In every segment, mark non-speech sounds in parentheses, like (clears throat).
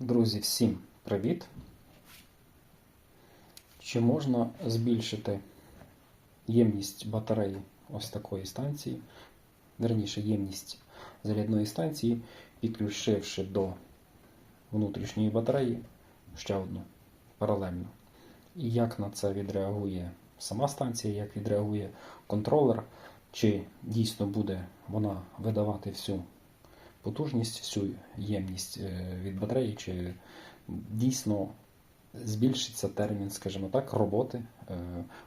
Друзі, всім привіт! Чи можна збільшити ємність батареї ось такої станції, верніше ємність зарядної станції, підключивши до внутрішньої батареї ще одну паралельно? І як на це відреагує сама станція, як відреагує контролер, чи дійсно буде вона видавати всю потужність, всю ємність е, від батареї, чи дійсно збільшиться термін, скажімо так, роботи е,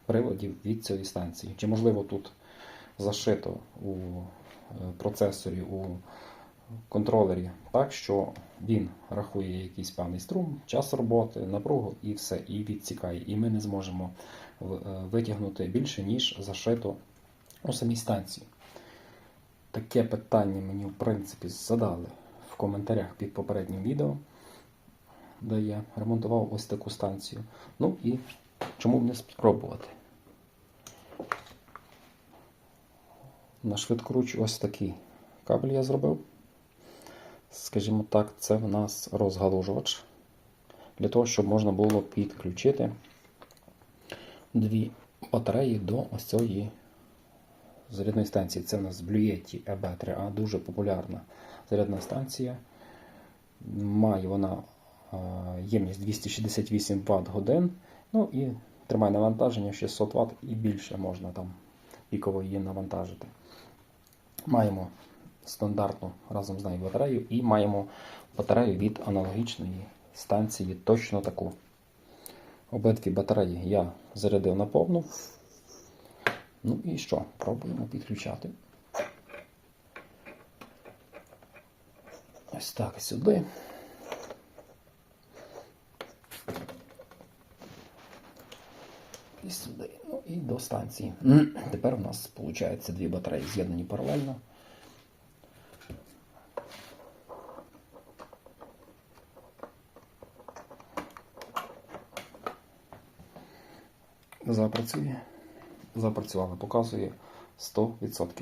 приладів від цієї станції. Чи можливо тут зашито у е, процесорі, у контролері так, що він рахує якийсь певний струм, час роботи, напругу і все, і відсікає. І ми не зможемо витягнути більше, ніж зашито у самій станції. Таке питання мені, в принципі, задали в коментарях під попереднім відео, де я ремонтував ось таку станцію. Ну і чому б не спробувати? На швидкоруч ось такий кабель я зробив. Скажімо так, це в нас розгалужувач. Для того, щоб можна було підключити дві батареї до ось цієї зарядної станції. Це в нас Blue EB3A, дуже популярна зарядна станція. Має вона е, ємність 268 Вт годин. Ну і тримає навантаження 600 Вт і більше можна там піково її навантажити. Маємо стандартну разом з нею батарею і маємо батарею від аналогічної станції, точно таку. Обидві батареї я зарядив на повну. Ну і що? Пробуємо підключати. Ось так сюди. І сюди. Ну і до станції. (clears throat) Тепер у нас виходить дві батареї з'єднані паралельно. Запрацює. Запрацювала, показує 100%.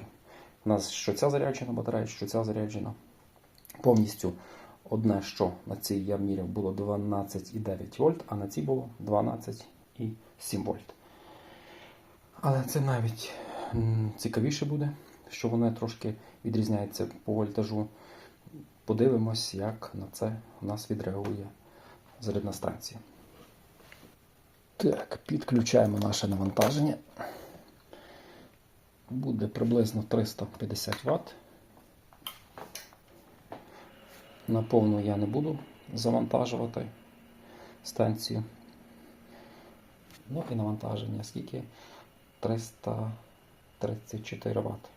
У нас що ця заряджена батарея, що ця заряджена. Повністю одне, що на цій я вміряв, було 12,9 вольт, а на цій було 12,7 вольт. Але це навіть цікавіше буде, що воно трошки відрізняється по вольтажу. Подивимось, як на це у нас відреагує зарядна станція. Так, підключаємо наше навантаження. Буде приблизно 350 Вт. На повну я не буду завантажувати станцію. Ну і навантаження скільки? 334 Вт.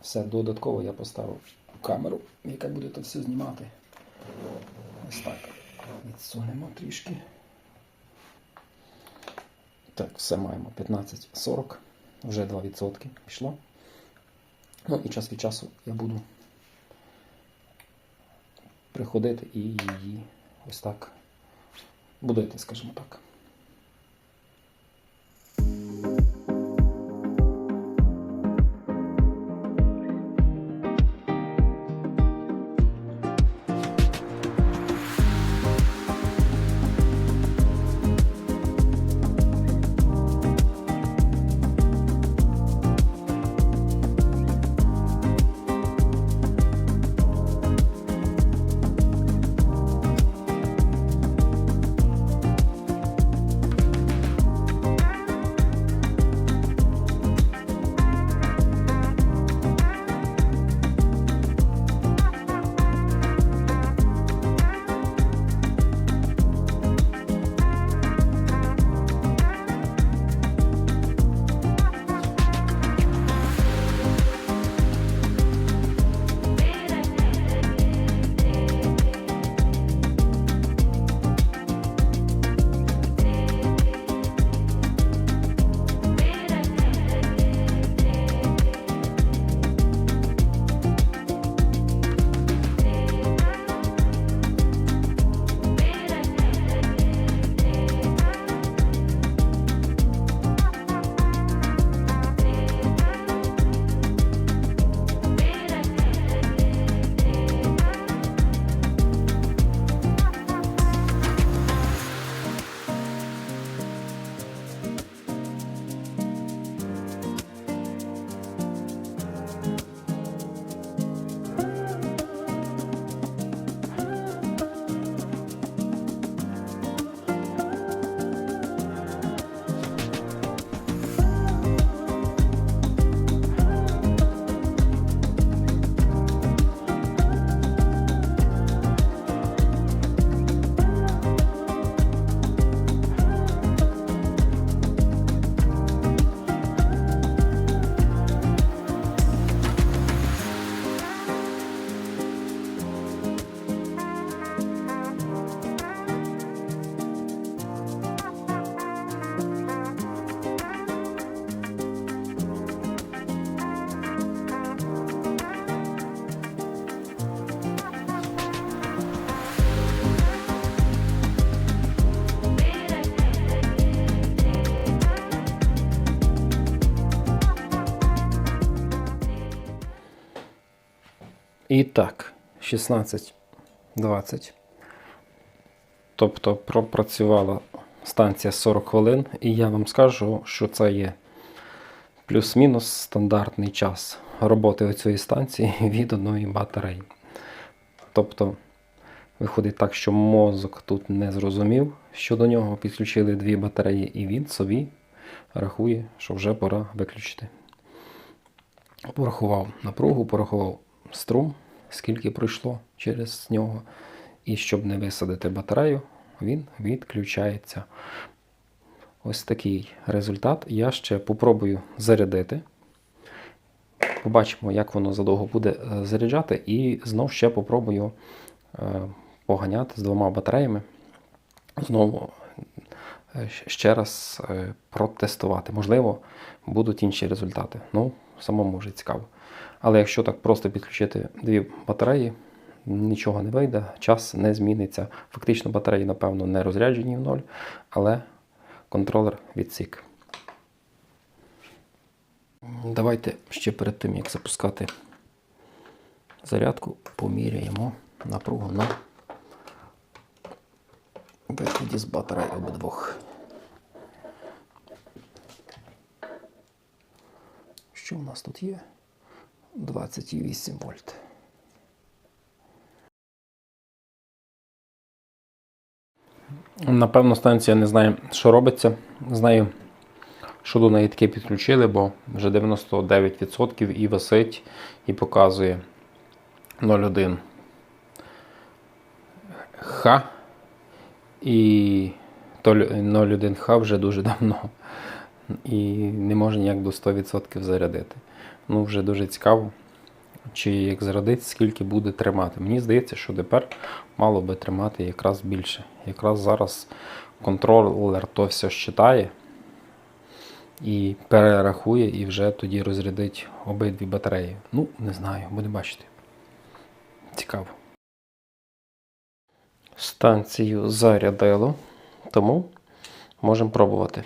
Все, додатково я поставив камеру, яка буде це все знімати. Ось так. Відсунемо трішки. Так, все маємо 15.40, вже 2% пішло. Ну і час від часу я буду приходити і її ось так будити, скажімо так. І так, 16.20. Тобто пропрацювала станція 40 хвилин, і я вам скажу, що це є плюс-мінус стандартний час роботи цієї станції (laughs) від одної батареї. Тобто, виходить так, що мозок тут не зрозумів, що до нього підключили дві батареї, і він собі рахує, що вже пора виключити. Порахував напругу, порахував струм, скільки пройшло через нього. І щоб не висадити батарею, він відключається. Ось такий результат. Я ще попробую зарядити. Побачимо, як воно задовго буде е, заряджати. І знов ще попробую е, поганяти з двома батареями. Знову е, ще раз протестувати. Можливо, будуть інші результати. Ну, самому вже цікаво. Але якщо так просто підключити дві батареї, нічого не вийде, час не зміниться. Фактично батареї, напевно, не розряджені в ноль, але контролер відсік. Давайте ще перед тим, як запускати зарядку, поміряємо напругу на виході з батареї обидвох. Що в нас тут є? 28 вольт. Напевно, станція не знає, що робиться. Знаю, що до неї таке підключили, бо вже 99% і висить, і показує 0,1 Х. І 0,1 Х вже дуже давно. І не може ніяк до 100% зарядити. Ну, вже дуже цікаво, чи як зарядити, скільки буде тримати. Мені здається, що тепер мало би тримати якраз більше. Якраз зараз контролер то все считає і перерахує, і вже тоді розрядить обидві батареї. Ну, не знаю, будемо бачити. Цікаво. Станцію зарядило, тому можемо пробувати.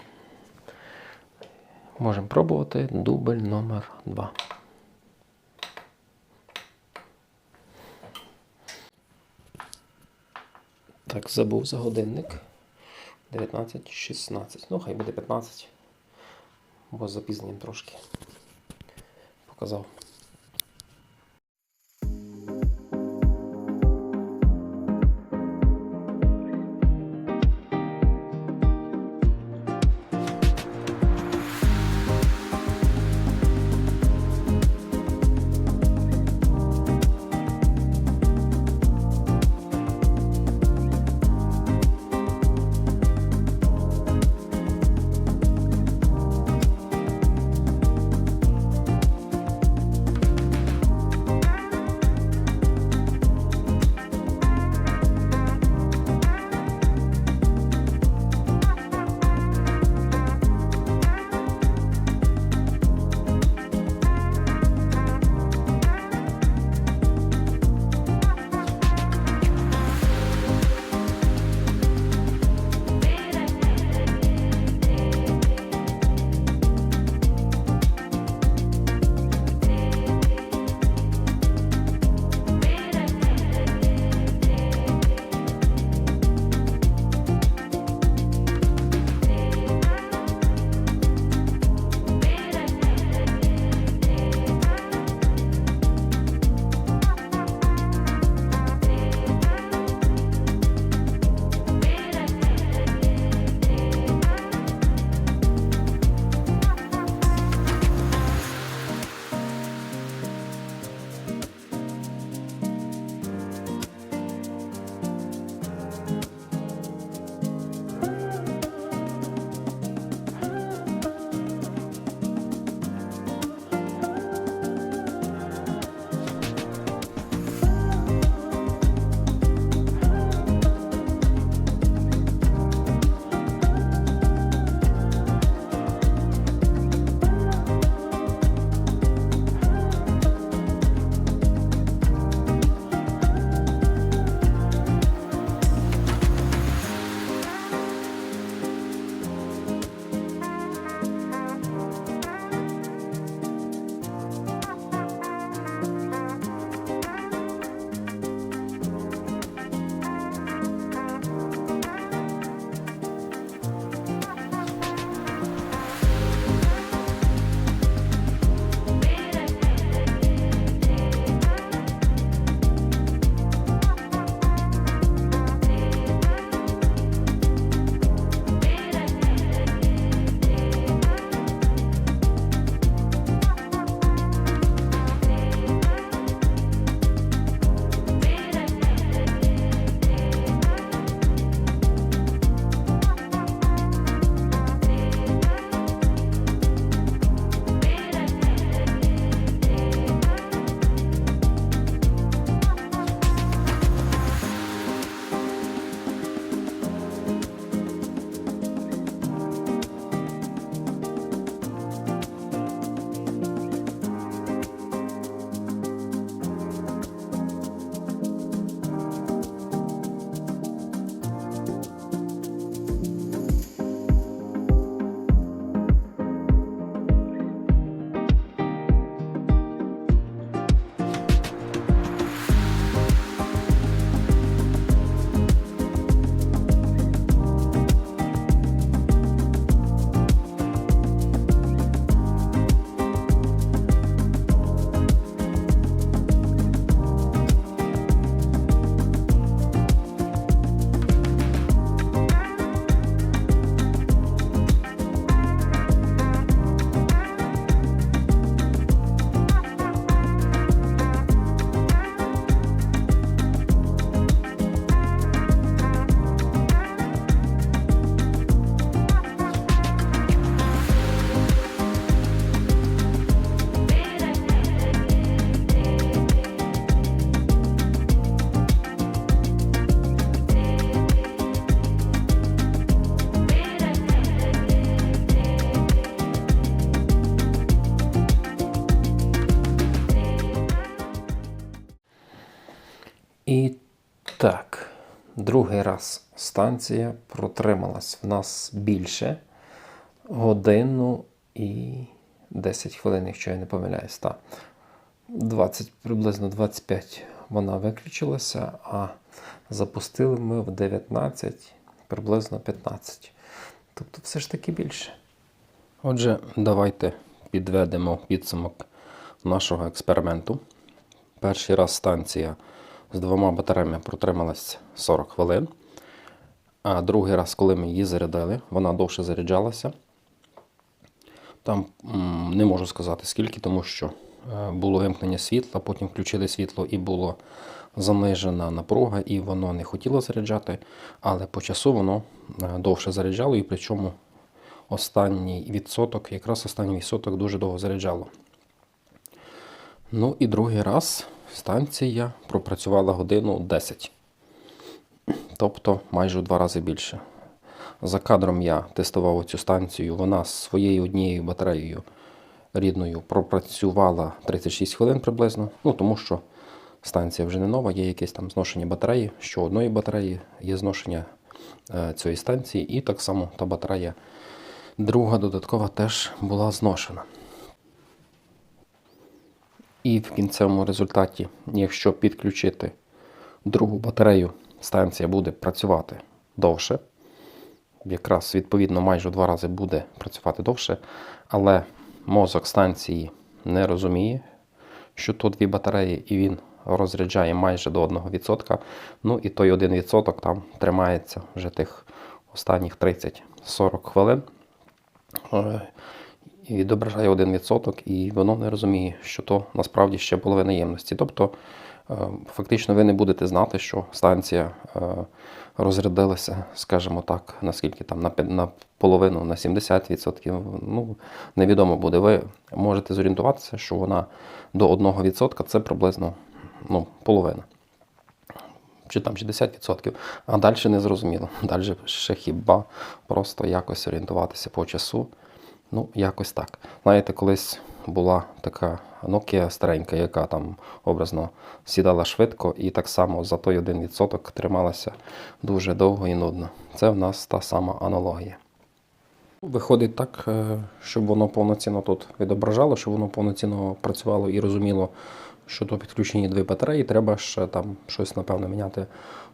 Можемо пробувати дубль номер 2. Так, забув за годинник. 19.16. Ну, хай буде 15. Бо запізненням трошки. Показав. Другий раз станція протрималась в нас більше годину і 10 хвилин, якщо я не помиляюсь. Та 20, приблизно 25 вона виключилася, а запустили ми в 19, приблизно 15. Тобто все ж таки більше. Отже, давайте підведемо підсумок нашого експерименту. Перший раз станція з двома батареями протрималась 40 хвилин. А другий раз, коли ми її зарядили, вона довше заряджалася. Там не можу сказати скільки, тому що е, було вимкнення світла, потім включили світло і було занижена напруга, і воно не хотіло заряджати, але по часу воно е, довше заряджало, і причому останній відсоток, якраз останній відсоток дуже довго заряджало. Ну і другий раз станція пропрацювала годину 10. Тобто майже в два рази більше. За кадром я тестував цю станцію. Вона з своєю однією батареєю рідною пропрацювала 36 хвилин приблизно. Ну тому що станція вже не нова, є якесь там зношення батареї. Що одної батареї є зношення е, цієї станції, і так само та батарея друга додаткова теж була зношена. І в кінцевому результаті, якщо підключити другу батарею, станція буде працювати довше. Якраз відповідно майже в два рази буде працювати довше, але мозок станції не розуміє, що тут дві батареї, і він розряджає майже до 1%. Ну і той 1% там тримається вже тих останніх 30-40 хвилин. І відображає 1%, і воно не розуміє, що то насправді ще половина ємності. Тобто, е, фактично, ви не будете знати, що станція е, розрядилася, скажімо так, наскільки там на на половину, на 70%. Ну, невідомо буде. Ви можете зорієнтуватися, що вона до 1% це приблизно ну, половина. Чи там 60%, а далі не зрозуміло. (laughs) Далі ще хіба просто якось орієнтуватися по часу. Ну, якось так. Знаєте, колись була така Nokia старенька, яка там образно сідала швидко і так само за той 1% трималася дуже довго і нудно. Це в нас та сама аналогія. Виходить так, е, щоб воно повноцінно тут відображало, щоб воно повноцінно працювало і розуміло, що до підключені дві батареї. Треба ще там щось, напевно, міняти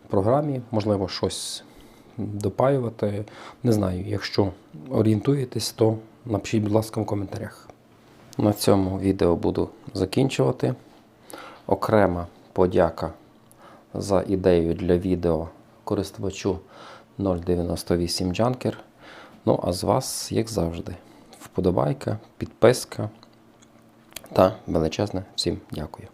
в програмі, можливо, щось допаювати. Не знаю, якщо орієнтуєтесь, то напишіть, будь ласка, в коментарях. На цьому відео буду закінчувати. Окрема подяка за ідею для відео користувачу 098 Junker. Ну, а з вас, як завжди, вподобайка, підписка та величезне всім дякую.